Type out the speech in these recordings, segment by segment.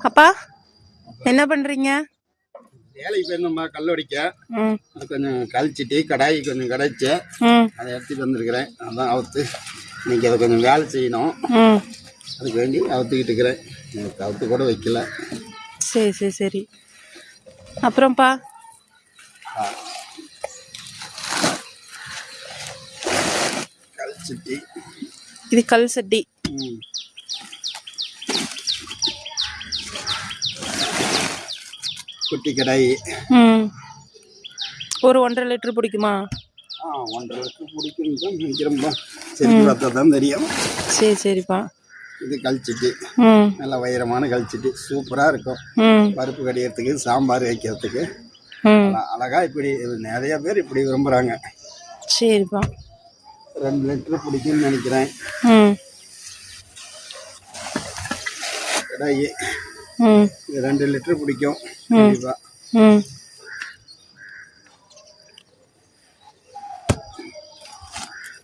அப்பா என்ன பண்றீங்க? வேலைக்கு போயிருந்தோம்மா கல்லடிக்க ம். அது கொஞ்சம் கழிச்சிட்டு கடாயி கொஞ்சம் கடைச்சு. ம். அதை எடுத்துட்டு வந்திருக்கிறேன். அதான் அவுத்து. இன்னைக்கு அதை கொஞ்சம் வேலை செய்யணும். ம். அதுக்கு வேண்டி அவுத்துக்கிட்டு இருக்கிறேன். எனக்கு அவுத்து கூட வைக்கல. சரி சரி சரி. அப்புறம்ப்பா? கழிச்சிட்டு. இது கல் சட்டி. குட்டி கடாயி. ஒரு ஒன்றரை லிட்டர் பிடிக்குமா? ஆ ஒன்றரை லிட்டர் பிடிக்கும் தான் நினைக்கிறேன்ப்பா சரி பார்த்தா தான் தெரியும். சரி சரிப்பா. இது கழிச்சிட்டு நல்ல வைரமான கழிச்சிட்டு சூப்பராக இருக்கும். பருப்பு கடிக்கிறதுக்கு சாம்பார் வைக்கிறதுக்கு. ம். அழ- அழகா இப்படி நிறைய பேர் இப்படி விரும்புகிறாங்க சரிப்பா. ரெண்டு லிட்டர் பிடிக்கும்னு நினைக்கிறேன். இது ரெண்டு லிட்டர் பிடிக்கும். கண்டிப்பா. ம்.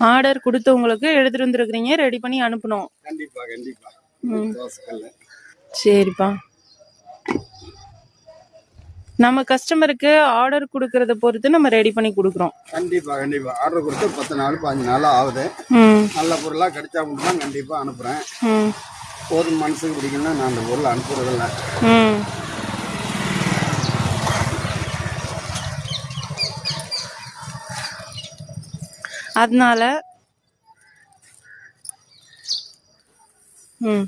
ஆர்டர் கொடுத்தவங்களுக்கு எடுத்துட்டு வந்துருக்குறீங்க ரெடி பண்ணி அனுப்பணும். கண்டிப்பா கண்டிப்பா. சரிப்பா. நம்ம கஸ்டமருக்கு ஆர்டர் கொடுக்கறத பொறுத்து நம்ம ரெடி பண்ணி கொடுக்குறோம். கண்டிப்பா கண்டிப்பா. ஆர்டர் கொடுத்து பத்து நாள் பாஞ்சு நாள் ஆகுது. நல்ல பொருளாக கிடைச்சா மட்டும் தான் கண்டிப்பாக அனுப்புகிறேன் ம். போதும் மனசுக்கு பிடிக்கலன்னா நான் அந்த பொருளை அனுப்புறதில்ல. அதனால ம்.